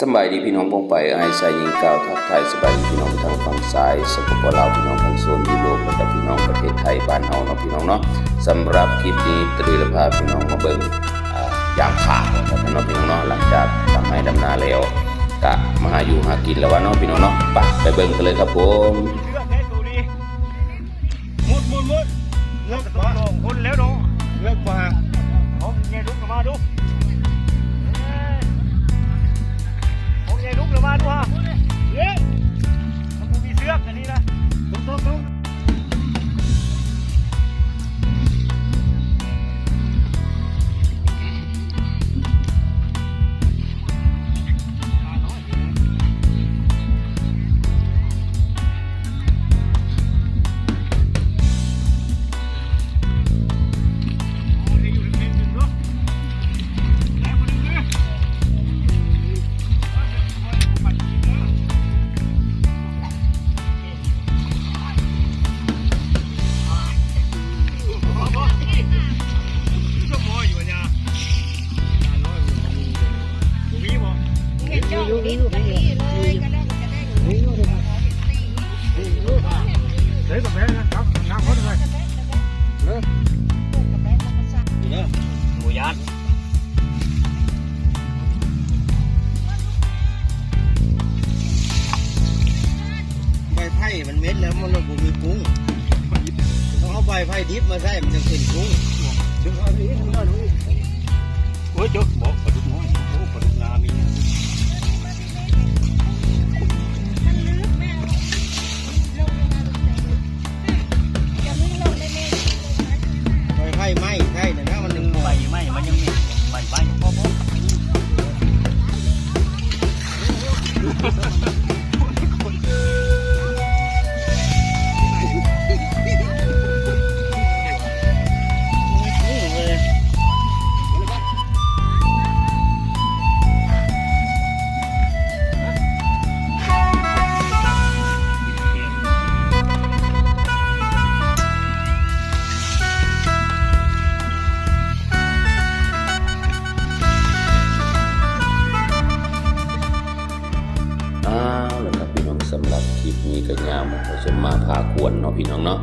สำบายดีพี่น้องปองไปไอายชายหญิงกล่าวทักทายสบายดีพี่น้องทางฝั่งซ้ายสปปลาวพี่น้องทางโซนยุโรปและก็พี่น้องประเทศไทยบ้านเฮาเนาะพี่น้องเนาะสำหรับคลิปนี้ตรีละพาพี่น้องมาเบิ่งอ่ายามขาดนะครับเนาะพี่น้องเนาะหลังจากทำให้ดำนาแล้วกะมาหาอยู่หากินแล้ววะเนาะพี่น้องเนาะไปไปเบิ่งกันเลยครับผมเลือกให้ตัวดีมุดมุดมุดเลือกตัวลงคนแล้วเนาะเลือกมาเอาไงลุกมาดู จ้าดินกันนี่เลยก็ได้ก็ได้เฮ้ยแบบนี้นะครับน้ำพอดเลยหมูยัดใบไผ่มันเม็ดแล้วมันบ่มีกุ้งต้องเอาใบไผ่ดิบมาใส่มันจะขึ้นกุ้งดึงเอาดิดึงเอาดิำหรับคลิปนี้ก็ยามผสมมาพาควรเนาะพี่น้องเนาะ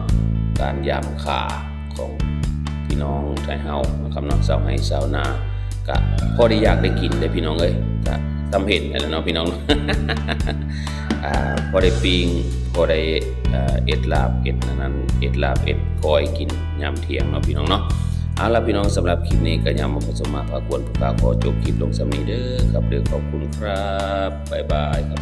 การยามขาของพี่น้องไทยเฮานะครับเนาะสาวให้สาวนาก็พอได้อยากได้กินเลยพี่น้องเอ้ยก็ทำเห็นกันแล้วเนาะพี่น้องอ่าพอได้ปิงพอได้เอ็ดลาบเอ็ดนั้นเอ็ดลาบเอ็ดก้อยกินยามเที่ยงเนาะพี่น้องเนาะเอาละพี่น้องสำหรับคลิปนี้ก็ยามมาผสมมาพาควรพวกาขอจบคลิปลงสำนีเด้อครับเด้อขอบคุณครับบ๊ายบายครับ